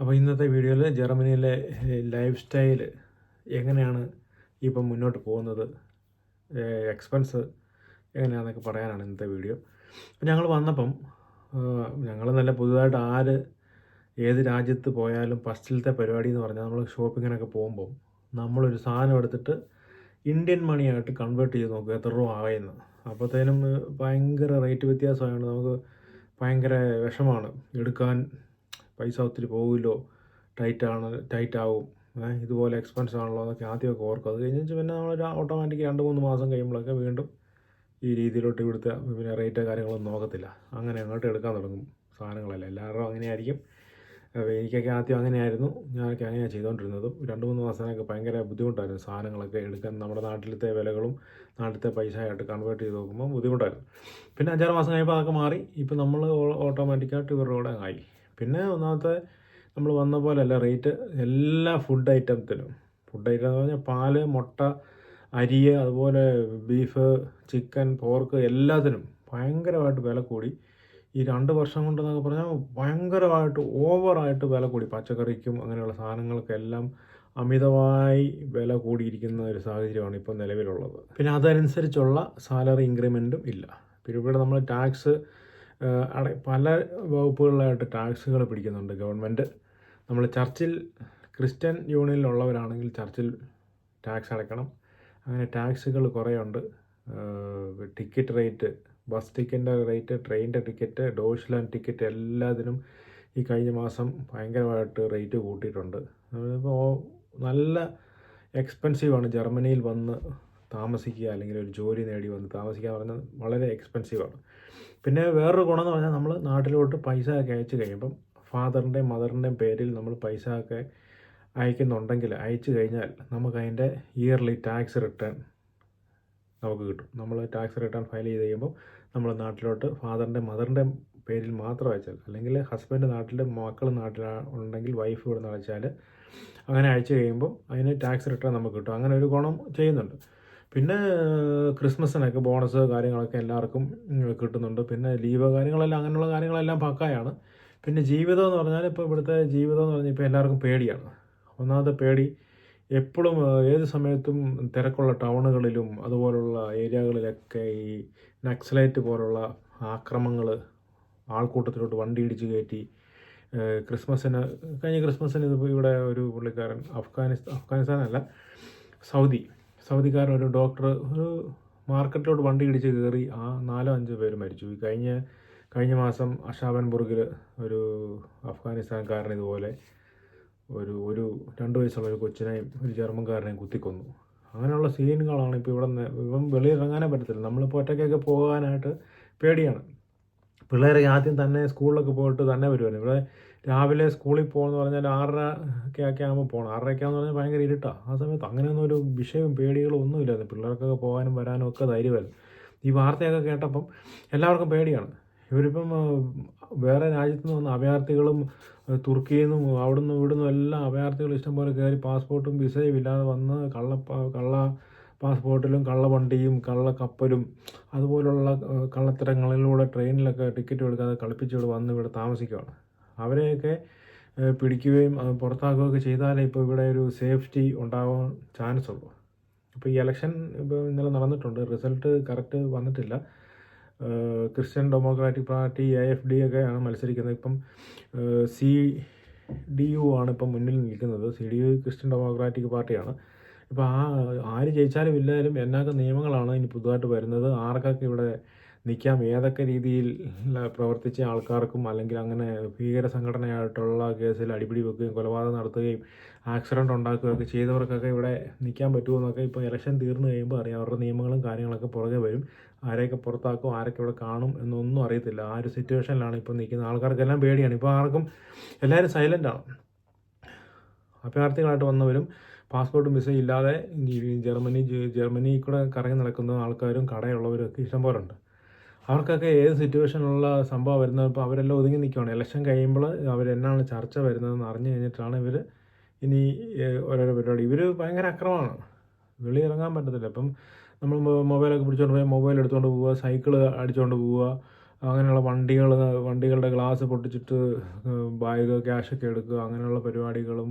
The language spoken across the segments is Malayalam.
അപ്പോൾ ഇന്നത്തെ വീഡിയോയിൽ ജർമ്മനിയിലെ ലൈഫ് സ്റ്റൈൽ എങ്ങനെയാണ് ഇപ്പം മുന്നോട്ട് പോകുന്നത്? എക്സ്പെൻസ് എങ്ങനെയാണെന്നൊക്കെ പറയാനാണ് ഇന്നത്തെ വീഡിയോ. അപ്പോൾ ഞങ്ങൾ വന്നപ്പം ഞങ്ങൾ നല്ല പുതുതായിട്ട് ആര് ഏത് രാജ്യത്ത് പോയാലും ഫസ്റ്റിലത്തെ പരിപാടി എന്ന് പറഞ്ഞാൽ നമ്മൾ ഷോപ്പിങ്ങിനൊക്കെ പോകുമ്പം നമ്മളൊരു സാധനം എടുത്തിട്ട് ഇന്ത്യൻ മണിയായിട്ട് കൺവേർട്ട് ചെയ്ത് നോക്കുക എത്ര രൂപ ആയെന്ന്. അപ്പോഴത്തേനും ഭയങ്കര റേറ്റ് വ്യത്യാസമായതുകൊണ്ട് നമുക്ക് ഭയങ്കര വിഷമാണ് എടുക്കാൻ പൈസ ഒത്തിരി പോകില്ലോ ടൈറ്റാണ് ടൈറ്റാവും ഇതുപോലെ എക്സ്പെൻസ് ആണല്ലോ എന്നൊക്കെ ആദ്യമൊക്കെ ഓർക്കും. അത് കഴിഞ്ഞ് പിന്നെ നമ്മൾ ഓട്ടോമാറ്റിക് രണ്ട് മൂന്ന് മാസം കഴിയുമ്പോഴൊക്കെ വീണ്ടും ഈ രീതിയിലോട്ട് ഇവിടുത്തെ പിന്നെ റേറ്റ് കാര്യങ്ങളൊന്നും നോക്കത്തില്ല. അങ്ങനെ അങ്ങോട്ട് എടുക്കാൻ തുടങ്ങും സാധനങ്ങളെല്ലാം. എല്ലാവരും അങ്ങനെയായിരിക്കും എനിക്കൊക്കെ ആദ്യം അങ്ങനെയായിരുന്നു ഞാനൊക്കെ അങ്ങനെയാണ് ചെയ്തുകൊണ്ടിരുന്നത് രണ്ട് മൂന്ന് മാസത്തിനൊക്കെ ഭയങ്കര ബുദ്ധിമുട്ടായിരുന്നു സാധനങ്ങളൊക്കെ എടുക്കാൻ. നമ്മുടെ നാട്ടിലത്തെ വിലകളും നാട്ടിലത്തെ പൈസ ആയിട്ട് കൺവേർട്ട് ചെയ്ത് നോക്കുമ്പോൾ ബുദ്ധിമുട്ടായിരുന്നു. പിന്നെ അഞ്ചാറ് മാസം കഴിയുമ്പോൾ അതൊക്കെ മാറി. ഇപ്പോൾ നമ്മൾ ഓട്ടോമാറ്റിക്കായിട്ട് ഇവരുടെ കൂടെ ആയി. പിന്നെ ഒന്നാമത്തെ നമ്മൾ വന്ന പോലെയല്ല റേറ്റ് എല്ലാ ഫുഡ് ഐറ്റത്തിനും ഫുഡ് ഐറ്റം എന്ന് പറഞ്ഞാൽ പാൽ മുട്ട അരി അതുപോലെ ബീഫ് ചിക്കൻ പോർക്ക് എല്ലാത്തിനും ഭയങ്കരമായിട്ട് വില കൂടി. ഈ രണ്ട് വർഷം കൊണ്ടെന്നൊക്കെ പറഞ്ഞാൽ ഭയങ്കരമായിട്ട് ഓവറായിട്ട് വില കൂടി. പച്ചക്കറിക്കും അങ്ങനെയുള്ള സാധനങ്ങൾക്കെല്ലാം അമിതമായി വില കൂടിയിരിക്കുന്ന ഒരു സാഹചര്യമാണ് ഇപ്പോൾ നിലവിലുള്ളത്. പിന്നെ അതനുസരിച്ചുള്ള സാലറി ഇൻക്രിമെന്റും ഇല്ല. പിന്നെ ഇവിടെ നമ്മൾ ടാക്സ് പല വകുപ്പുകളിലായിട്ട് ടാക്സുകൾ പിടിക്കുന്നുണ്ട് ഗവൺമെന്റ്. നമ്മൾ ചർച്ചിൽ ക്രിസ്ത്യൻ യൂണിയനിലുള്ളവരാണെങ്കിൽ ചർച്ചിൽ ടാക്സ് അടയ്ക്കണം. അങ്ങനെ ടാക്സുകൾ കുറേ ഉണ്ട് ടിക്കറ്റ് റേറ്റ് ബസ് ടിക്കറ്റിന്റെ റേറ്റ് ട്രെയിനിന്റെ ടിക്കറ്റ് ഡോഷ്ലാൻഡ് ടിക്കറ്റ് എല്ലാത്തിനും ഈ കഴിഞ്ഞ മാസം ഭയങ്കരമായിട്ട് റേറ്റ് കൂട്ടിയിട്ടുണ്ട്. നല്ല എക്സ്പെൻസീവാണ് ജർമ്മനിയിൽ വന്ന് താമസിക്കുക അല്ലെങ്കിൽ ഒരു ജോലി നേടി വന്ന് താമസിക്കുക എന്ന് പറഞ്ഞാൽ വളരെ എക്സ്പെൻസീവാണ് പിന്നെ വേറൊരു ഗുണം എന്ന് പറഞ്ഞാൽ നമ്മൾ നാട്ടിലോട്ട് പൈസ ഒക്കെ അയച്ചു കഴിയുമ്പം ഫാദറിന്റെയും മദറിന്റെയും പേരിൽ നമ്മൾ പൈസ ഒക്കെ അയക്കുന്നുണ്ടെങ്കിൽ അയച്ചു കഴിഞ്ഞാൽ നമുക്ക് അതിന്റെ ഇയർലി ടാക്സ് റിട്ടേൺ നമുക്ക് കിട്ടും. നമ്മൾ ടാക്സ് റിട്ടേൺ ഫയൽ ചെയ്ത് കഴിയുമ്പോൾ നമ്മൾ നാട്ടിലോട്ട് ഫാദറിന്റെ മദറിന്റെ പേരിൽ മാത്രം അയച്ചാൽ അല്ലെങ്കിൽ ഹസ്ബൻഡ് നാട്ടിൽ മക്കൾ നാട്ടിലുണ്ടെങ്കിൽ വൈഫ് ഇവിടെ നിന്ന് അയച്ചാൽ അങ്ങനെ അയച്ചു കഴിയുമ്പോൾ അതിന് ടാക്സ് റിട്ടേൺ നമുക്ക് കിട്ടും. അങ്ങനെ ഒരു ഗുണം ചെയ്യുന്നുണ്ട്. പിന്നെ ക്രിസ്മസിനൊക്കെ ബോണസ് കാര്യങ്ങളൊക്കെ എല്ലാവർക്കും കിട്ടുന്നുണ്ട്. പിന്നെ ലീവ് കാര്യങ്ങളെല്ലാം അങ്ങനെയുള്ള കാര്യങ്ങളെല്ലാം പക്കായാണ്. പിന്നെ ജീവിതം എന്ന് പറഞ്ഞാൽ ഇപ്പോൾ ഇവിടുത്തെ ജീവിതം എന്ന് പറഞ്ഞാൽ ഇപ്പോൾ എല്ലാവർക്കും പേടിയാണ്. ഒന്നാമത്തെ പേടി എപ്പോഴും ഏത് സമയത്തും തിരക്കുള്ള ടൗണുകളിലും അതുപോലുള്ള ഏരിയകളിലൊക്കെ ഈ നക്സലൈറ്റ് പോലുള്ള ആക്രമങ്ങൾ ആൾക്കൂട്ടത്തിലോട്ട് വണ്ടി ഇടിച്ച് കയറ്റി ക്രിസ്മസിന് കഴിഞ്ഞ ക്രിസ്മസിന് ഇതിപ്പോൾ ഇവിടെ ഒരു പുള്ളിക്കാരൻ അഫ്ഗാനിസ്ഥാൻ അഫ്ഗാനിസ്ഥാനല്ല സൗദി സൗദിക്കാരൻ ഒരു ഡോക്ടർ ഒരു മാർക്കറ്റിലോട്ട് വണ്ടി ഇടിച്ച് കയറി ആ നാലോ അഞ്ചോ പേര് മരിച്ചു. ഈ കഴിഞ്ഞ കഴിഞ്ഞ മാസം അഷാബൻബുർഗിൽ ഒരു അഫ്ഗാനിസ്ഥാൻകാരൻ ഇതുപോലെ ഒരു ഒരു രണ്ട് വയസ്സുള്ള ഒരു കൊച്ചിനെയും ഒരു ജർമ്മൻകാരനെയും കുത്തിക്കൊന്നു. അങ്ങനെയുള്ള സീനുകളാണ് ഇപ്പോൾ ഇവിടെ നിന്ന് ഇപ്പം വെളിയിറങ്ങാനേ പറ്റത്തില്ല. നമ്മളിപ്പോൾ ഒറ്റയ്ക്കൊക്കെ പോകാനായിട്ട് പേടിയാണ്. പിള്ളേരെ ആദ്യം തന്നെ സ്കൂളിലൊക്കെ പോയിട്ട് തന്നെ വരുമായിരുന്നു ഇവിടെ രാവിലെ സ്കൂളിൽ പോകുമെന്ന് പറഞ്ഞാൽ ആറര ഒക്കെ ആകുമ്പോൾ പോകണം. ആറരയ്ക്കാന്ന് പറഞ്ഞാൽ ഭയങ്കര ഇരുട്ടാണ് ആ സമയത്ത് അങ്ങനെയൊന്നും ഒരു വിഷയവും പേടികളും ഒന്നുമില്ലായിരുന്നു. പിള്ളേർക്കൊക്കെ പോകാനും വരാനും ഒക്കെ ധൈര്യമായിരുന്നു. ഈ വാർത്തയൊക്കെ കേട്ടപ്പം എല്ലാവർക്കും പേടിയാണ്. ഇവരിപ്പം വേറെ രാജ്യത്തു നിന്ന് വന്ന അഭയാർത്ഥികളും തുർക്കിയിൽ നിന്നും അവിടെ നിന്നും ഇവിടെ നിന്നും എല്ലാം അഭയാർത്ഥികൾ ഇഷ്ടംപോലെ കയറി പാസ്പോർട്ടും വിസയും ഇല്ലാതെ വന്ന് കള്ള കള്ള പാസ്പോർട്ടിലും കള്ളവണ്ടിയും കള്ളക്കപ്പലും അതുപോലുള്ള ആ, കള്ളത്തരങ്ങളിലൂടെ ട്രെയിനിലൊക്കെ ടിക്കറ്റ് എടുക്കാതെ കളിപ്പിച്ചുകൊണ്ട് വന്ന് ഇവിടെ താമസിക്കുകയാണ് അവരെയൊക്കെ പിടിക്കുകയും പുറത്താക്കുകയൊക്കെ ചെയ്താലേ ഇപ്പോൾ ഇവിടെ ഒരു സേഫ്റ്റി ഉണ്ടാവാൻ ചാൻസ് ഉള്ളൂ. ഇപ്പോൾ ഈ ഇലക്ഷൻ ഇപ്പോൾ ഇന്നലെ നടന്നിട്ടുണ്ട്. റിസൾട്ട് കറക്റ്റ് വന്നിട്ടില്ല. Christian democratic party A F D ഒക്കെ ആണ് മത്സരിക്കുന്നത്. ഇപ്പം സി ഡി യു ആണ് ഇപ്പം മുന്നിൽ നിൽക്കുന്നത്. C D U Christian democratic പാർട്ടിയാണ്. ഇപ്പോൾ ആ ആര് ജയിച്ചാലും ഇല്ലാലും എന്നൊക്കെ നിയമങ്ങളാണ് ഇനി പുതുതായിട്ട് വരുന്നത്. ആർക്കൊക്കെ ഇവിടെ നിൽക്കാം ഏതൊക്കെ രീതിയിൽ പ്രവർത്തിച്ച ആൾക്കാർക്കും അല്ലെങ്കിൽ അങ്ങനെ ഭീകര സംഘടനയായിട്ടുള്ള കേസിൽ അടിപിടി വെക്കുകയും കൊലപാതകം നടത്തുകയും ആക്സിഡന്റ് ഉണ്ടാക്കുകയൊക്കെ ചെയ്തവർക്കൊക്കെ ഇവിടെ നിൽക്കാൻ പറ്റുമെന്നൊക്കെ ഇപ്പോൾ ഇലക്ഷൻ തീർന്നു കഴിയുമ്പോൾ അറിയാം. അവരുടെ നിയമങ്ങളും കാര്യങ്ങളൊക്കെ പുറകെ വരും. ആരെയൊക്കെ പുറത്താക്കും ആരൊക്കെ ഇവിടെ കാണും എന്നൊന്നും അറിയത്തില്ല. ആ ഒരു സിറ്റുവേഷനിലാണ് ഇപ്പോൾ നിൽക്കുന്ന ആൾക്കാർക്കെല്ലാം പേടിയാണ്. ഇപ്പോൾ ആർക്കും എല്ലാവരും സൈലന്റാണ് അഭയാർത്ഥികളായിട്ട് വന്നവരും പാസ്പോർട്ടും വിസയും ഇല്ലാതെ ജർമ്മനി ജർമ്മനി കൂടെ കറങ്ങി നടക്കുന്ന ആൾക്കാരും കടയുള്ളവരും ഒക്കെ ഇഷ്ടംപോലെ ഉണ്ട് അവർക്കൊക്കെ ഏത് സിറ്റുവേഷനിലുള്ള സംഭവം വരുന്നത്? ഇപ്പോൾ അവരെല്ലാം ഒതുങ്ങി നിൽക്കുകയാണ് ഇലക്ഷൻ കഴിയുമ്പോൾ അവരെന്നാണ് ചർച്ച വരുന്നതെന്ന് അറിഞ്ഞു കഴിഞ്ഞിട്ടാണ് ഇവർ ഇനി ഓരോരോ പരിപാടി. ഇവർ ഭയങ്കര അക്രമമാണ്. വെളിയിറങ്ങാൻ പറ്റത്തില്ല. ഇപ്പം നമ്മൾ മൊബൈലൊക്കെ പിടിച്ചുകൊണ്ട് പോയി മൊബൈൽ എടുത്തുകൊണ്ട് പോവുക സൈക്കിൾ അടിച്ചുകൊണ്ട് പോവുക അങ്ങനെയുള്ള വണ്ടികൾ വണ്ടികളുടെ ഗ്ലാസ് പൊട്ടിച്ചിട്ട് ബാഗ് ക്യാഷൊക്കെ എടുക്കുക അങ്ങനെയുള്ള പരിപാടികളും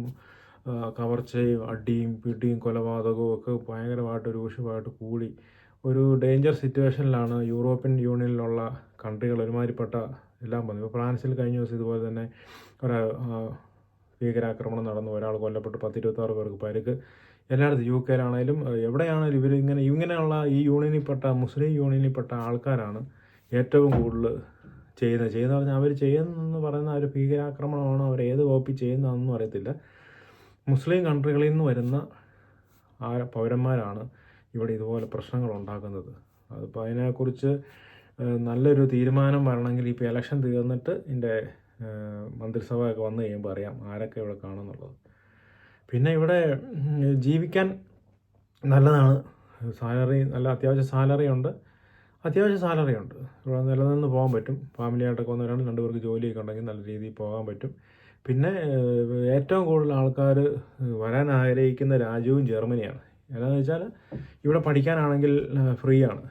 കവർച്ചയും അടിയും പിടിയും കൊലപാതകവും ഒക്കെ ഭയങ്കരമായിട്ട് രൂക്ഷമായിട്ട് കൂടി ഒരു ഡേഞ്ചർ സിറ്റുവേഷനിലാണ് യൂറോപ്യൻ യൂണിയനിലുള്ള കൺട്രികൾ ഒരുമാതിരിപ്പെട്ട എല്ലാം വന്നത്. ഇപ്പോൾ ഫ്രാൻസിൽ കഴിഞ്ഞ ദിവസം ഇതുപോലെ തന്നെ ഒരു ഭീകരാക്രമണം നടന്നു. ഒരാൾ കൊല്ലപ്പെട്ട്. പത്തിരുപത്താറ് പേർക്ക് പരിക്ക്. എല്ലായിടത്തും യു കെയിലാണേലും എവിടെയാണേലും ഇവർ ഇങ്ങനെ ഇങ്ങനെയുള്ള ഈ യൂണിയനിൽപ്പെട്ട മുസ്ലിം യൂണിയനിൽപ്പെട്ട ആൾക്കാരാണ് ഏറ്റവും കൂടുതൽ ചെയ്യുന്നത്. ചെയ്യുന്ന പറഞ്ഞാൽ അവർ ചെയ്യുന്നതെന്ന് പറയുന്ന ഒരു ഭീകരാക്രമണമാണ് അവർ ഏത് വകുപ്പിൽ ചെയ്യുന്നതെന്നും അറിയത്തില്ല. മുസ്ലിം കൺട്രികളിൽ നിന്ന് വരുന്ന ആ പൗരന്മാരാണ് ഇവിടെ ഇതുപോലെ പ്രശ്നങ്ങൾ ഉണ്ടാക്കുന്നത് അതിപ്പോൾ അതിനെക്കുറിച്ച് നല്ലൊരു തീരുമാനം വരണമെങ്കിൽ ഇപ്പോൾ ഇലക്ഷൻ തീർന്നിട്ട് ഇതിന്റെ മന്ത്രിസഭയൊക്കെ വന്നു കഴിയുമ്പോൾ അറിയാം ആരൊക്കെ ഇവിടെ കാണുന്നുള്ളത്. പിന്നെ ഇവിടെ ജീവിക്കാൻ നല്ലതാണ്. സാലറി നല്ല അത്യാവശ്യം സാലറി ഉണ്ട്. അത്യാവശ്യം സാലറി ഉണ്ട്. ഇവിടെ നിലനിന്ന് പോകാൻ പറ്റും. ഫാമിലിയായിട്ടൊക്കെ വന്ന് രണ്ട് രണ്ട് പേർക്ക് ജോലിയൊക്കെ ഉണ്ടെങ്കിൽ നല്ല രീതിയിൽ പോകാൻ പറ്റും. പിന്നെ ഏറ്റവും കൂടുതൽ ആൾക്കാർ വരാൻ ആഗ്രഹിക്കുന്ന രാജ്യവും ജർമ്മനിയാണ്. എന്താണെന്ന് വെച്ചാൽ ഇവിടെ പഠിക്കാനാണെങ്കിൽ ഫ്രീ ആണ്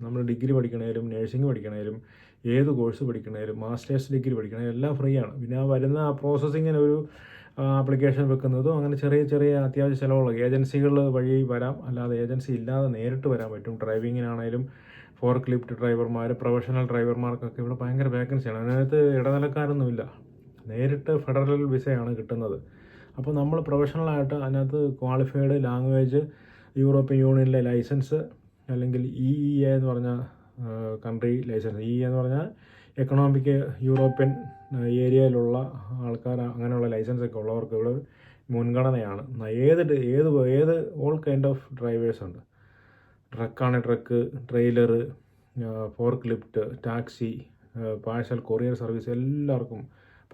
നമ്മൾ ഡിഗ്രി പഠിക്കണേലും നേഴ്സിംഗ് പഠിക്കണേലും ഏത് കോഴ്സ് പഠിക്കണേലും മാസ്റ്റേഴ്സ് ഡിഗ്രി പഠിക്കണേലും എല്ലാം ഫ്രീ ആണ് പിന്നെ ആ വരുന്ന പ്രോസസ്സിങ്ങിന് ഒരു ആപ്ലിക്കേഷൻ വെക്കുന്നതും അങ്ങനെ ചെറിയ ചെറിയ അത്യാവശ്യ ചിലവുള്ള ഏജൻസികൾ വഴി വരാം. അല്ലാതെ ഏജൻസി ഇല്ലാതെ നേരിട്ട് വരാൻ പറ്റും. ഡ്രൈവിങ്ങിനാണേലും ഫോർക്ക് ലിഫ്റ്റ് ഡ്രൈവർമാർ പ്രൊഫഷണൽ ഡ്രൈവർമാർക്കൊക്കെ ഇവിടെ ഭയങ്കര വേക്കൻസിയാണ് അതിനകത്ത് ഇടനിലക്കാരൊന്നുമില്ല. നേരിട്ട് ഫെഡറൽ വിസയാണ് കിട്ടുന്നത്. അപ്പോൾ നമ്മൾ പ്രൊഫഷണലായിട്ട് അതിനകത്ത് ക്വാളിഫൈഡ് ലാംഗ്വേജ് യൂറോപ്യൻ യൂണിയനിലെ ലൈസൻസ് അല്ലെങ്കിൽ ഇ ഇ എ എന്ന് പറഞ്ഞ കൺട്രി ലൈസൻസ്. ഇ എന്ന് പറഞ്ഞാൽ എക്കണോമിക് യൂറോപ്യൻ ഏരിയയിലുള്ള ആൾക്കാർ അങ്ങനെയുള്ള ലൈസൻസ് ഒക്കെ ഉള്ളവർക്ക് ഇവിടെ മുൻഗണനയാണ്. ഏത് ഏത് ഏത് ഓൾ കൈൻഡ് ഓഫ് ഡ്രൈവേഴ്സ് ഉണ്ട്. ട്രക്കാണ് truck trailer fork lift taxi parcel courier service എല്ലാവർക്കും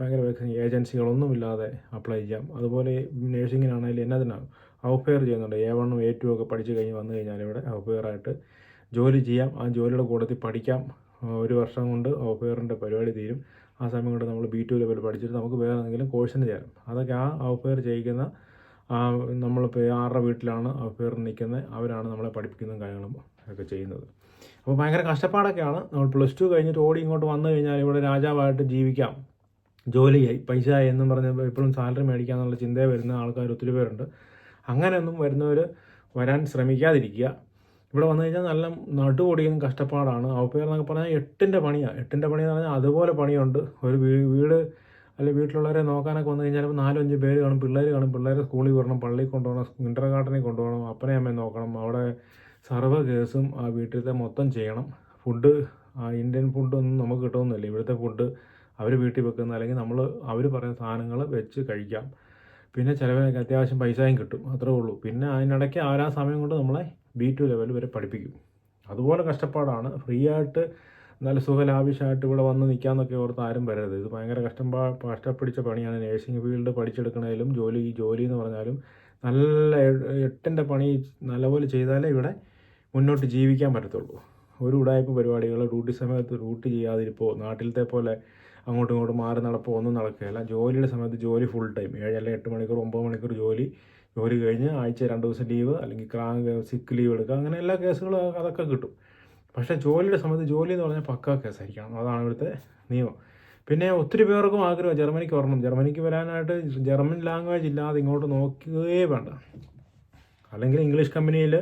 ഭയങ്കര വാക്സിൻ ഏജൻസികളൊന്നുമില്ലാതെ അപ്ലൈ ചെയ്യാം. അതുപോലെ നേഴ്സിങ്ങിനാണെങ്കിലും എന്നതിനാണ് ഔഫെയർ ചെയ്യുന്നുണ്ട്. എ വണ്ണും എ ടു ഒക്കെ പഠിച്ചു കഴിഞ്ഞ് വന്നു കഴിഞ്ഞാൽ ഇവിടെ ഔഫെയറായിട്ട് ജോലി ചെയ്യാം. ആ ജോലിയുടെ കൂട്ടത്തിൽ പഠിക്കാം. ഒരു വർഷം കൊണ്ട് ഔഫെയറിന്റെ പരിപാടി തീരും. ആ സമയം കൊണ്ട് നമ്മൾ ബി ടു ലെവൽ പഠിച്ചിട്ട് നമുക്ക് വേറെ എന്തെങ്കിലും കോഴ്സിന് ചേരാം. അതൊക്കെ ആ ഔഫെയർ ചെയ്യിക്കുന്ന നമ്മളിപ്പോൾ ആരുടെ വീട്ടിലാണ് ഔഫെയർ നിൽക്കുന്നത്? അവരാണ് നമ്മളെ പഠിപ്പിക്കുന്ന കാര്യങ്ങളും ഒക്കെ ചെയ്യുന്നത്. അപ്പോൾ ഭയങ്കര കഷ്ടപ്പാടൊക്കെയാണ്. നമ്മൾ പ്ലസ് ടു കഴിഞ്ഞിട്ട് ഓടി ഇങ്ങോട്ട് വന്നു കഴിഞ്ഞാൽ ഇവിടെ രാജാവായിട്ട് ജീവിക്കാം. ജോലിയായി. പൈസ എന്നും പറഞ്ഞ് എപ്പോഴും സാലറി മേടിക്കാന്നുള്ള ചിന്തയെ വരുന്ന ആൾക്കാർ ഒത്തിരി പേരുണ്ട്. അങ്ങനെയൊന്നും വരുന്നവർ വരാൻ ശ്രമിക്കാതിരിക്കുക. ഇവിടെ വന്നു കഴിഞ്ഞാൽ നല്ല നടുപൊടിയും കഷ്ടപ്പാടാണ്. ഔപ്പയർ എന്നൊക്കെ പറഞ്ഞാൽ എട്ടിന്റെ പണിയാണ് എട്ടിന്റെ പണി എന്ന് പറഞ്ഞാൽ അതുപോലെ പണിയുണ്ട്. ഒരു വീട് അല്ലെ വീട്ടിലുള്ളവരെ നോക്കാനൊക്കെ വന്നു കഴിഞ്ഞാൽ ഇപ്പോൾ നാലും അഞ്ച് പേര് കാണും. പിള്ളേർ കാണും. പിള്ളേരെ സ്കൂളിൽ വരണം പള്ളിയിൽ കൊണ്ടുപോകണം. ഇന്റർ ഗാർഡനിൽ കൊണ്ടുപോകണം. അപ്പനെ അമ്മയെ നോക്കണം. അവിടെ സർവ കേസും ആ വീട്ടിലത്തെ മൊത്തം ചെയ്യണം. ഫുഡ് ഇന്ത്യൻ ഫുഡൊന്നും നമുക്ക് കിട്ടുമെന്നില്ല ഇവിടുത്തെ ഫുഡ് അവർ വീട്ടിൽ വെക്കുന്ന അല്ലെങ്കിൽ നമ്മൾ അവർ പറയുന്ന സാധനങ്ങൾ വെച്ച് കഴിക്കാം. പിന്നെ ചിലവിനൊക്കെ അത്യാവശ്യം പൈസയും കിട്ടും. അത്രേ ഉള്ളൂ. പിന്നെ അതിനിടയ്ക്ക് ആ സമയം കൊണ്ട് നമ്മളെ ബി ടു ലെവൽ വരെ പഠിപ്പിക്കും. അതുപോലെ കഷ്ടപ്പാടാണ്. ഫ്രീ ആയിട്ട് നല്ല സുഖലാഭിഷമായിട്ട് ഇവിടെ വന്ന് നിൽക്കാമെന്നൊക്കെ ഓർത്ത് ആരും വരരുത്. ഇത് ഭയങ്കര കഷ്ടപ്പാ കഷ്ടപ്പിടിച്ച പണിയാണ്. നേഴ്സിംഗ് ഫീൽഡ് പഠിച്ചെടുക്കണേലും ജോലി ജോലി എന്ന് പറഞ്ഞാലും നല്ല എട്ടിന്റെ പണി നല്ലപോലെ ചെയ്താലേ ഇവിടെ മുന്നോട്ട് ജീവിക്കാൻ പറ്റത്തുള്ളൂ. ഒരു ഉടായ്പ പരിപാടികൾ ഡ്യൂട്ടി സമയത്ത് ഡ്യൂട്ടി ചെയ്യാതിരിപ്പോൾ നാട്ടിലത്തെ പോലെ അങ്ങോട്ടും ഇങ്ങോട്ടും മാറി നടപ്പോ ഒന്നും നടക്കുകയില്ല. ജോലിയുടെ സമയത്ത് ജോലി ഫുൾ ടൈം ഏഴ് അല്ലെങ്കിൽ എട്ട് മണിക്കൂർ ഒമ്പത് മണിക്കൂർ ജോലി ജോലി കഴിഞ്ഞ് ആഴ്ച രണ്ട് ദിവസം ലീവ് അല്ലെങ്കിൽ ക്രാങ്ക് സിക്ക് ലീവ് എടുക്കുക. അങ്ങനെ എല്ലാ കേസുകളും അതൊക്കെ കിട്ടും. പക്ഷേ ജോലിയുടെ സമയത്ത് ജോലി എന്ന് പറഞ്ഞാൽ പക്കാ കേസായിരിക്കണം അതാണ് ഇവിടുത്തെ നിയമം. പിന്നെ ഒത്തിരി പേർക്കും ആഗ്രഹം ജർമ്മനിക്ക് വരണം. ജർമ്മനിക്ക് വരാനായിട്ട് ജർമ്മൻ ലാംഗ്വേജ് ഇല്ലാതെ ഇങ്ങോട്ട് നോക്കുകയേ വേണ്ട. അല്ലെങ്കിൽ ഇംഗ്ലീഷ് കമ്പനിയിൽ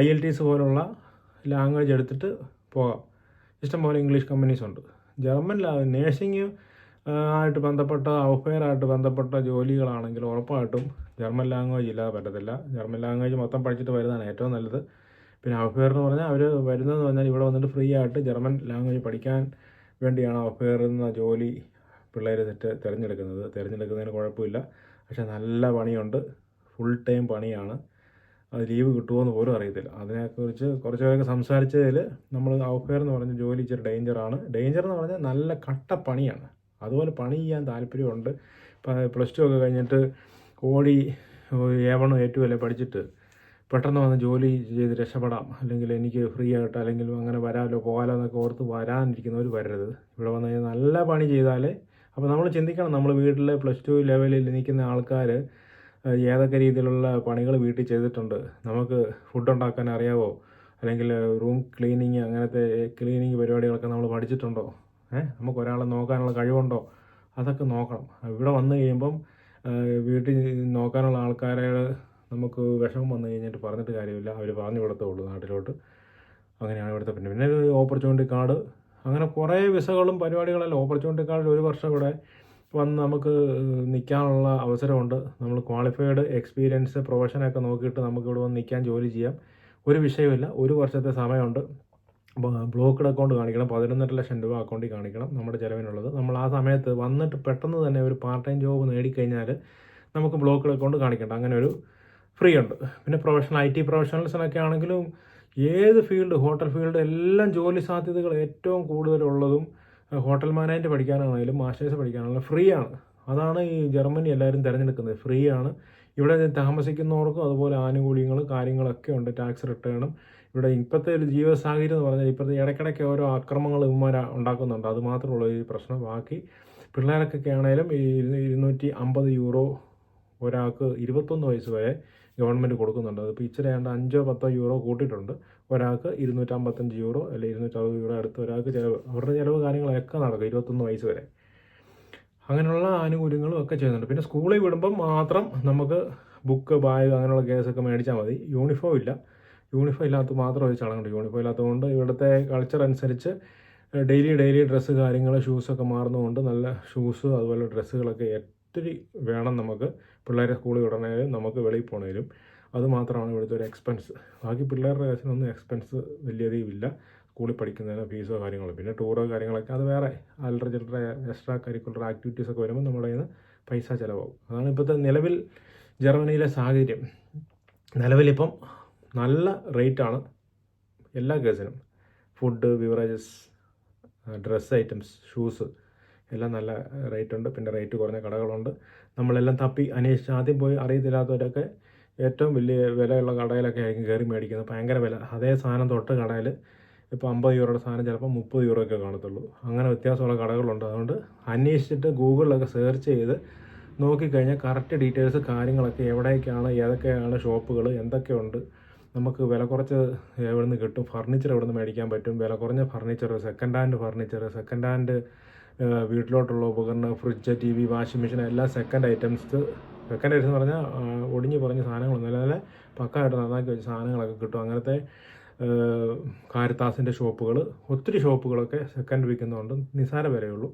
ഐ എൽ ടി എസ് പോലുള്ള ലാംഗ്വേജ് എടുത്തിട്ട് പോകാം. ഇഷ്ടംപോലെ ഇംഗ്ലീഷ് കമ്പനീസ് ഉണ്ട്. ജർമ്മൻ അത് നേഴ്സിംഗ് ആയിട്ട് ബന്ധപ്പെട്ട ഔഫെയറായിട്ട് ബന്ധപ്പെട്ട ജോലികളാണെങ്കിൽ ഉറപ്പായിട്ടും ജർമ്മൻ ലാംഗ്വേജ് ഇല്ലാതെ പറ്റത്തില്ല. ജർമ്മൻ ലാംഗ്വേജ് മൊത്തം പഠിച്ചിട്ട് വരുന്നതാണ് ഏറ്റവും നല്ലത്. പിന്നെ ഔഫെയർ എന്ന് പറഞ്ഞാൽ അവർ വരുന്നതെന്ന് പറഞ്ഞാൽ ഇവിടെ വന്നിട്ട് ഫ്രീ ആയിട്ട് ജർമ്മൻ ലാംഗ്വേജ് പഠിക്കാൻ വേണ്ടിയാണ് ഔഫെയർ എന്ന ജോലി പിള്ളേർ തെറ്റ് തിരഞ്ഞെടുക്കുന്നത്. തിരഞ്ഞെടുക്കുന്നതിന് കുഴപ്പമില്ല. പക്ഷേ നല്ല പണിയുണ്ട്. ഫുൾ ടൈം പണിയാണ്. അത് ലീവ് കിട്ടുമോ എന്ന് പോലും അറിയത്തില്ല. അതിനെക്കുറിച്ച് കുറച്ച് പേരൊക്കെ സംസാരിച്ചതിൽ നമ്മൾ ഔഫെയർ എന്ന് പറഞ്ഞ ജോലി ഇച്ചിരി ഡേഞ്ചറാണ് ഡേഞ്ചർ എന്ന് പറഞ്ഞാൽ നല്ല കട്ട പണിയാണ്. അതുപോലെ പണി ചെയ്യാൻ താല്പര്യമുണ്ട്. പ്ലസ് ടു ഒക്കെ കഴിഞ്ഞിട്ട് ഓടി എ ടു അല്ലേ പഠിച്ചിട്ട് പെട്ടെന്ന് വന്ന് ജോലി ചെയ്ത് രക്ഷപ്പെടാം. അല്ലെങ്കിൽ എനിക്ക് ഫ്രീ ആയിട്ട് അല്ലെങ്കിൽ അങ്ങനെ വരാമല്ലോ പോകാലോ എന്നൊക്കെ ഓർത്ത് വരാനിരിക്കുന്നവർ വരരുത്. ഇവിടെ വന്നു കഴിഞ്ഞാൽ നല്ല പണി ചെയ്താൽ അപ്പോൾ നമ്മൾ ചിന്തിക്കണം. നമ്മൾ വീട്ടിലെ പ്ലസ് ടു ലെവലിൽ നിൽക്കുന്ന ആൾക്കാർ ഏതൊക്കെ രീതിയിലുള്ള പണികൾ വീട്ടിൽ ചെയ്തിട്ടുണ്ട്? നമുക്ക് ഫുഡ് ഉണ്ടാക്കാൻ അറിയാവോ? അല്ലെങ്കിൽ റൂം ക്ലീനിങ് അങ്ങനത്തെ ക്ലീനിങ് പരിപാടികളൊക്കെ നമ്മൾ പഠിച്ചിട്ടുണ്ടോ? ഏഹ് നമുക്ക് ഒരാളെ നോക്കാനുള്ള കഴിവുണ്ടോ? അതൊക്കെ നോക്കണം. ഇവിടെ വന്നു കഴിയുമ്പം വീട്ടിൽ നോക്കാനുള്ള ആൾക്കാരെ നമുക്ക് വിഷമം വന്നു കഴിഞ്ഞിട്ട് പറഞ്ഞിട്ട് കാര്യമില്ല. അവർ പറഞ്ഞു കൊടുത്തുള്ളൂ നാട്ടിലോട്ട്. അങ്ങനെയാണ് ഇവിടുത്തെ പിന്നെ. പിന്നെ ഒരു ഓപ്പർച്യൂണിറ്റി കാർഡ് അങ്ങനെ കുറേ വിസകളും പരിപാടികളെല്ലാം ഓപ്പർച്യൂണിറ്റി കാർഡിൽ ഒരു വർഷം ഇവിടെ വന്ന് നമുക്ക് നിൽക്കാനുള്ള അവസരമുണ്ട്. നമ്മൾ ക്വാളിഫൈഡ് എക്സ്പീരിയൻസ് പ്രൊഫഷനൊക്കെ നോക്കിയിട്ട് നമുക്ക് ഇവിടെ വന്ന് നിൽക്കാൻ ജോലി ചെയ്യാം. ഒരു വിഷയമില്ല ഒരു വർഷത്തെ സമയമുണ്ട്. ബ്ലോക്കഡ് അക്കൗണ്ട് കാണിക്കണം. പതിനൊന്നര ലക്ഷം രൂപ അക്കൗണ്ടിൽ കാണിക്കണം നമ്മുടെ ചിലവിനുള്ളത്. നമ്മൾ ആ സമയത്ത് വന്നിട്ട് പെട്ടെന്ന് തന്നെ ഒരു പാർട്ട് ടൈം ജോബ് നേടിക്കഴിഞ്ഞാൽ നമുക്ക് ബ്ലോക്കഡ് അക്കൗണ്ട് കാണിക്കണ്ട. അങ്ങനെ ഒരു ഫ്രീ ഉണ്ട്. പിന്നെ പ്രൊഫഷണൽ ഐ ടി പ്രൊഫഷണൽസിനൊക്കെ ആണെങ്കിലും ഏത് ഫീൽഡ് ഹോട്ടൽ ഫീൽഡ് എല്ലാം ജോലി സാധ്യതകൾ ഏറ്റവും കൂടുതലുള്ളതും ഹോട്ടൽ മാനേജ്മെന്റ് പഠിക്കാനാണെങ്കിലും മാസ്റ്റേഴ്സ് പഠിക്കാനാണെങ്കിലും ഫ്രീ ആണ് അതാണ് ഈ ജർമ്മനി എല്ലാവരും തിരഞ്ഞെടുക്കുന്നത്. ഫ്രീ ആണ് ഇവിടെ താമസിക്കുന്നവർക്കും അതുപോലെ ആനുകൂല്യങ്ങൾ കാര്യങ്ങളൊക്കെ ഉണ്ട്. ടാക്സ് റിട്ടേണും ഇവിടെ ഇപ്പോഴത്തെ ഒരു ജീവിത സാഹചര്യം എന്ന് പറഞ്ഞാൽ ഇപ്പോഴത്തെ ഇടയ്ക്കിടയ്ക്ക് ഓരോ ആക്രമങ്ങൾ ഇവന്മാർ ഉണ്ടാക്കുന്നുണ്ട്. അത് മാത്രമുള്ള ഈ പ്രശ്നം. ബാക്കി പിള്ളേർക്കൊക്കെ ആണെങ്കിലും ഈ ഇരു- ഇരുന്നൂറ്റി അമ്പത് യൂറോ ഒരാൾക്ക് ഇരുപത്തൊന്ന് വയസ്സ് വരെ ഗവൺമെന്റ് കൊടുക്കുന്നുണ്ട്. അതിപ്പോൾ ഇച്ചിരി ഏതാണ്ട് അഞ്ചോ പത്തോ യൂറോ കൂട്ടിയിട്ടുണ്ട്. ഒരാൾക്ക് ഇരുന്നൂറ്റമ്പത്തഞ്ച് യൂറോ അല്ലെങ്കിൽ ഇരുന്നൂറ്ററുപത് യൂറോ അടുത്ത് ഒരാൾക്ക് ചിലവ് അവരുടെ ചിലവ് കാര്യങ്ങളൊക്കെ നടക്കും ഇരുപത്തൊന്ന് വയസ്സ് വരെ. അങ്ങനെയുള്ള ആനുകൂല്യങ്ങളും ഒക്കെ ചെയ്യുന്നുണ്ട്. പിന്നെ സ്കൂളിൽ വിടുമ്പം മാത്രം നമുക്ക് ബുക്ക് ബാഗ് അങ്ങനെയുള്ള കേസൊക്കെ മേടിച്ചാൽ മതി. യൂണിഫോം ഇല്ല. യൂണിഫോം ഇല്ലാത്ത മാത്രം ഒരു ചടങ്ങുണ്ട്. യൂണിഫോം ഇല്ലാത്തതുകൊണ്ട് ഇവിടുത്തെ കൾച്ചർ അനുസരിച്ച് ഡെയിലി ഡെയിലി ഡ്രസ്സ് കാര്യങ്ങൾ ഷൂസൊക്കെ മാറുന്നതുകൊണ്ട് നല്ല ഷൂസ് അതുപോലെ ഡ്രസ്സുകളൊക്കെ ഒത്തിരി വേണം നമുക്ക് പിള്ളേരെ സ്കൂളിൽ വിടണേലും നമുക്ക് വെളിയിൽ പോകണേലും അത് മാത്രമാണ് ഇവിടുത്തെ ഒരു എക്സ്പെൻസ് ബാക്കി പിള്ളേരുടെ കാര്യത്തിനൊന്നും എക്സ്പെൻസ് വലിയധികം ഇല്ല. സ്കൂളിൽ പഠിക്കുന്നതിന് ഫീസോ കാര്യങ്ങളോ. പിന്നെ ടൂറോ കാര്യങ്ങളൊക്കെ അത് വേറെ അല്ലറ ചില്ലറ എക്സ്ട്രാ കരിക്കുലർ ആക്ടിവിറ്റീസ് ഒക്കെ വരുമ്പോൾ നമ്മുടെ കയ്യിൽ നിന്ന് പൈസ ചിലവാകും. അതാണ് ഇപ്പോഴത്തെ നിലവിൽ ജർമ്മനിയിലെ സാഹചര്യം. നിലവിലിപ്പം നല്ല റേറ്റാണ് എല്ലാ കേസിനും food beverages dress items shoes എല്ലാം നല്ല റേറ്റ് ഉണ്ട് പിന്നെ റേറ്റ് കുറഞ്ഞ കടകളുണ്ട്. നമ്മളെല്ലാം തപ്പി അന്വേഷിച്ച് ആദ്യം പോയി അറിയത്തില്ലാത്തവരൊക്കെ ഏറ്റവും വലിയ വിലയുള്ള കടയിലൊക്കെ ആയിരിക്കും കയറി മേടിക്കുന്നത്. ഭയങ്കര വില. അതേ സാധനം തൊട്ട് കടയിൽ ഇപ്പോൾ അമ്പത് യൂറോയുടെ സാധനം ചിലപ്പോൾ മുപ്പത് യൂറോ ഒക്കെ കാണത്തുള്ളൂ. അങ്ങനെ വ്യത്യാസമുള്ള കടകളുണ്ട്. അതുകൊണ്ട് അന്വേഷിച്ചിട്ട് ഗൂഗിളിലൊക്കെ സെർച്ച് ചെയ്ത് നോക്കിക്കഴിഞ്ഞാൽ കറക്റ്റ് ഡീറ്റെയിൽസ് കാര്യങ്ങളൊക്കെ എവിടേക്കാണ് ഏതൊക്കെയാണ് ഷോപ്പുകൾ എന്തൊക്കെയുണ്ട്. നമുക്ക് വില കുറച്ച് എവിടെ നിന്ന് കിട്ടും. ഫർണിച്ചർ എവിടെ നിന്ന് മേടിക്കാൻ പറ്റും? വില കുറഞ്ഞ furniture second hand furniture second hand വീട്ടിലോട്ടുള്ള ഉപകരണം fridge T V washing machine എല്ലാ സെക്കൻഡ് ഐറ്റംസ് സെക്കൻഡ് ഐറ്റംസ് എന്ന് പറഞ്ഞാൽ ഒടിഞ്ഞു പറഞ്ഞ സാധനങ്ങളൊന്നും നല്ല നല്ല പക്കായിട്ട് നന്നാക്കി വെച്ച സാധനങ്ങളൊക്കെ കിട്ടും. അങ്ങനത്തെ കാരിത്താസിന്റെ ഷോപ്പുകൾ ഒത്തിരി ഷോപ്പുകളൊക്കെ സെക്കൻഡ് വിൽക്കുന്നുണ്ട് നിസാര വിലയുള്ളൂ.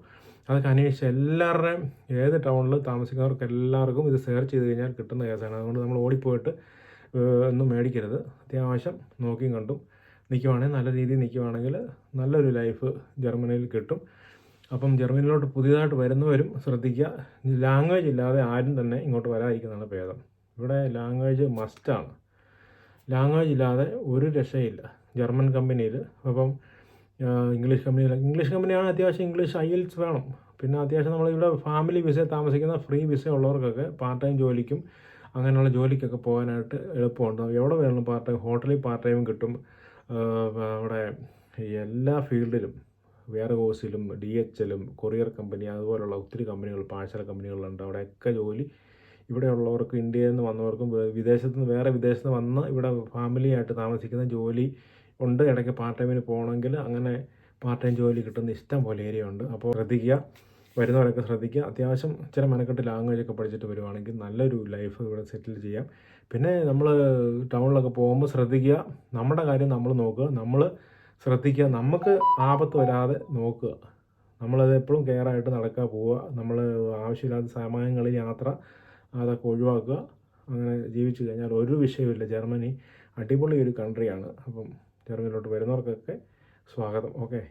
അതൊക്കെ അന്വേഷിച്ച് എല്ലാവരുടെയും ഏത് ടൗണിൽ താമസിക്കുന്നവർക്ക് എല്ലാവർക്കും ഇത് സെർച്ച് ചെയ്ത് കഴിഞ്ഞാൽ കിട്ടുന്ന കേസാണ്. അതുകൊണ്ട് നമ്മൾ ഓടിപ്പോയിട്ട് ഒന്നും മേടിക്കരുത്. അത്യാവശ്യം നോക്കിയും കണ്ടും നിൽക്കുവാണെങ്കിൽ നല്ല രീതിയിൽ നിൽക്കുവാണെങ്കിൽ നല്ലൊരു ലൈഫ് ജർമ്മനിയിൽ കിട്ടും. അപ്പം ജർമ്മനിയിലോട്ട് പുതിയതായിട്ട് വരുന്നവരും ശ്രദ്ധിക്കുക. ലാംഗ്വേജ് ഇല്ലാതെ ആരും തന്നെ ഇങ്ങോട്ട് വരാതിരിക്കുന്നതാണ് ഭേദം. ഇവിടെ ലാംഗ്വേജ് മസ്റ്റാണ് ലാംഗ്വേജ് ഇല്ലാതെ ഒരു രക്ഷയില്ല ജർമ്മൻ കമ്പനിയിൽ. അപ്പം ഇംഗ്ലീഷ് കമ്പനിയിൽ ഇംഗ്ലീഷ് കമ്പനിയാണ് അത്യാവശ്യം ഇംഗ്ലീഷ് ഐൽസ് വേണം. പിന്നെ അത്യാവശ്യം നമ്മളിവിടെ ഫാമിലി വിസ താമസിക്കുന്ന ഫ്രീ വിസ ഉള്ളവർക്കൊക്കെ പാർട്ട് ടൈം ജോലിക്കും അങ്ങനെയുള്ള ജോലിക്കൊക്കെ പോകാനായിട്ട് എളുപ്പമുണ്ട്. എവിടെ വേണമെങ്കിലും പാർട്ട് ടൈം ഹോട്ടലിൽ പാർട്ട് ടൈം കിട്ടും അവിടെ എല്ലാ ഫീൽഡിലും വേറെ കോഴ്സിലും ഡി എച്ച് എല്ലും കൊറിയർ കമ്പനി അതുപോലുള്ള ഒത്തിരി കമ്പനികൾ പാഴ്സൽ കമ്പനികളുണ്ട്. അവിടെയൊക്കെ ജോലി ഇവിടെയുള്ളവർക്കും ഇന്ത്യയിൽ നിന്ന് വന്നവർക്കും വിദേശത്ത് നിന്ന് വേറെ വിദേശത്ത് നിന്ന് വന്ന് ഇവിടെ ഫാമിലിയായിട്ട് താമസിക്കുന്ന ജോലി ഉണ്ട്. ഇടയ്ക്ക് പാർട്ട് ടൈമിന് പോകണമെങ്കിൽ അങ്ങനെ പാർട്ട് ടൈം ജോലി കിട്ടുന്ന ഇഷ്ടം പോലെ ഏരിയ ഉണ്ട്. അപ്പോൾ ശ്രദ്ധിക്കുക വരുന്നവരൊക്കെ ശ്രദ്ധിക്കുക. അത്യാവശ്യം ഇച്ചിരി മെനക്കെട്ട് ലാംഗ്വേജ് ഒക്കെ പഠിച്ചിട്ട് വരുവാണെങ്കിൽ നല്ലൊരു ലൈഫ് ഇവിടെ സെറ്റിൽ ചെയ്യാം. പിന്നെ നമ്മൾ ടൗണിലൊക്കെ പോകുമ്പോൾ ശ്രദ്ധിക്കുക നമ്മുടെ കാര്യം നമ്മൾ നോക്കുക. നമ്മൾ ശ്രദ്ധിക്കുക. നമുക്ക് ആപത്ത് വരാതെ നോക്കുക. നമ്മളത് എപ്പോഴും കെയർ ആയിട്ട് നടക്കുക പോവുക. നമ്മൾ ആവശ്യമില്ലാത്ത സമയങ്ങളിൽ യാത്ര അതൊക്കെ ഒഴിവാക്കുക. അങ്ങനെ ജീവിച്ചു കഴിഞ്ഞാൽ ഒരു വിഷയമില്ല ജർമ്മനി അടിപൊളി ഒരു കൺട്രിയാണ് അപ്പം ജർമ്മനിയിലോട്ട് വരുന്നവർക്കൊക്കെ സ്വാഗതം. ഓക്കെ